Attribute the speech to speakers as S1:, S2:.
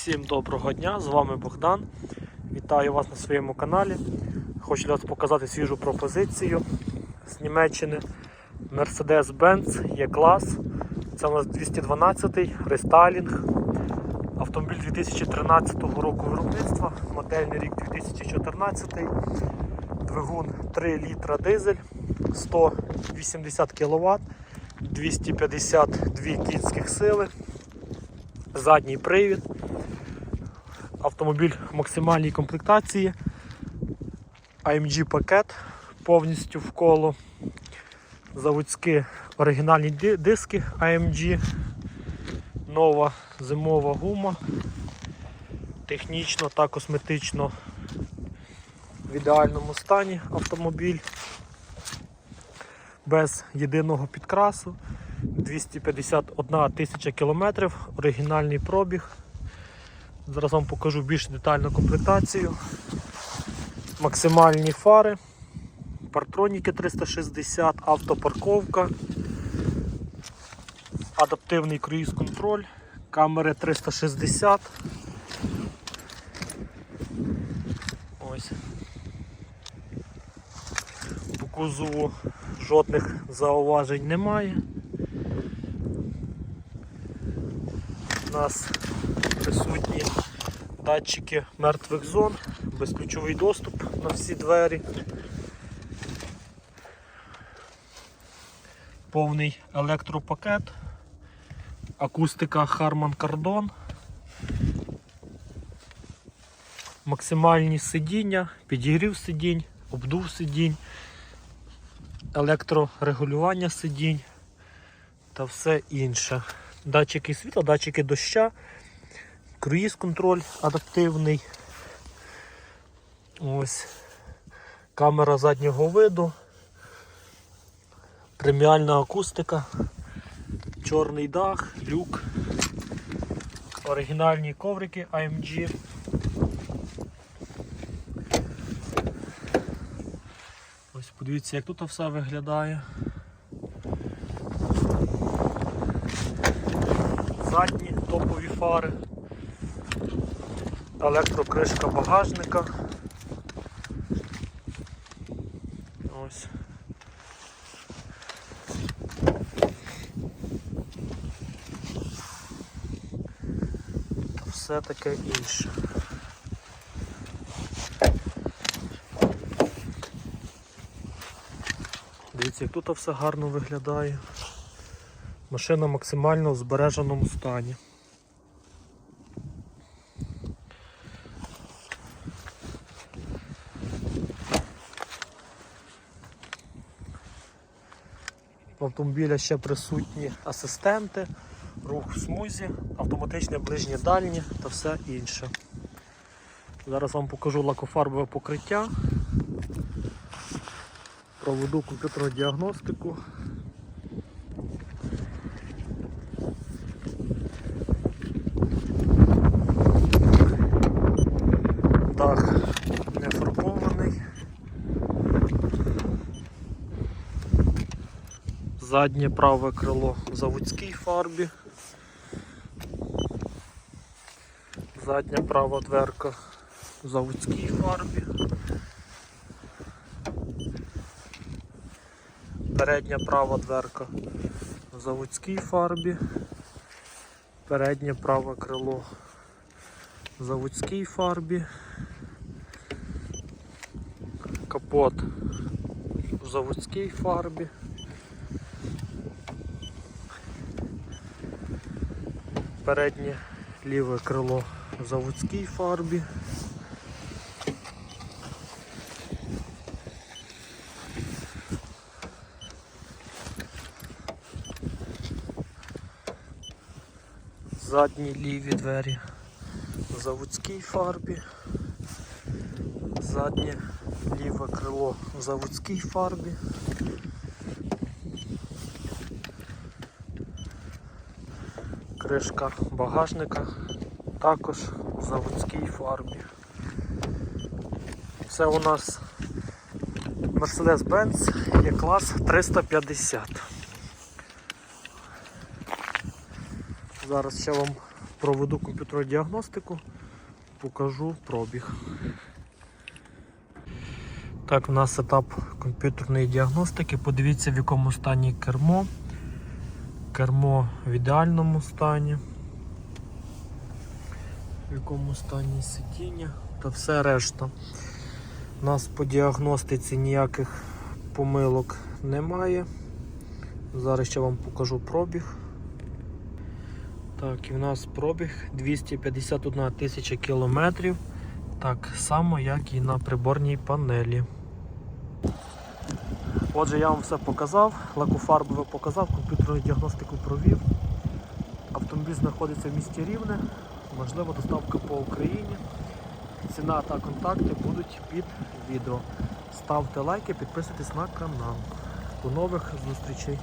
S1: Всім доброго дня, з вами Богдан. Вітаю вас на своєму каналі. Хочу для вас показати свіжу пропозицію з Німеччини. Mercedes-Benz E-клас. Це у нас 212-й рестайлінг. Автомобіль 2013 року виробництва, модельний рік 2014. Двигун 3 літра дизель, 180 кВт, 252 кінських сили задній привід. Автомобіль максимальній комплектації. AMG пакет повністю в коло. Заводські оригінальні диски AMG. Нова зимова гума. Технічно та косметично в ідеальному стані автомобіль. Без єдиного підкрасу. 251 тисяча кілометрів, оригінальний пробіг. Зараз вам покажу більш детальну комплектацію. Максимальні фари, партроніки 360, автопарковка, адаптивний круїз-контроль, камери 360. Ось. По кузову жодних зауважень немає. У нас присутні датчики мертвих зон, безключовий доступ на всі двері. Повний електропакет, акустика Harman Kardon, максимальні сидіння, підігрів сидінь, обдув сидінь, електрорегулювання сидінь та все інше. Датчики світла, датчики доща, круїз контроль адаптивний. Ось камера заднього виду, преміальна акустика, чорний дах, люк, оригінальні коврики AMG. Ось подивіться, як тут все виглядає. задні топові фари, електрокришка багажника. Ось. Все таке інше. Дивіться, як тут все гарно виглядає. Машина максимально в збереженому стані. В автомобіля ще присутні асистенти, рух в смузі, автоматичне ближнє дальнє та все інше. Зараз вам покажу лакофарбове покриття, проведу комп'ютерну діагностику. Заднє праве крило в заводській фарбі. Задня права дверка в заводській фарбі. Передня права дверка в заводській фарбі. Переднє праве крило в заводській фарбі. Капот в заводській фарбі. Переднє ліве крило в заводській фарбі. Задні ліві двері в заводській фарбі. Заднє ліве крило в заводській фарбі. Кришка багажника також в заводській фарбі. Це у нас Mercedes-Benz є клас 350. Зараз ще вам проведу комп'ютерну діагностику, покажу пробіг. Так, у нас етап комп'ютерної діагностики. Подивіться, в якому стані кермо. Кермо в ідеальному стані. В якому стані сидіння та все решта. У нас по діагностиці ніяких помилок немає. Зараз ще вам покажу пробіг. Так, і в нас пробіг 251 тисяча кілометрів. Так само, як і на приборній панелі. Отже, я вам все показав, лакофарбове показав, комп'ютерну діагностику провів. Автомобіль знаходиться в місті Рівне, можливо доставка по Україні. Ціна та контакти будуть під відео. Ставте лайки, підписуйтесь на канал. До нових зустрічей!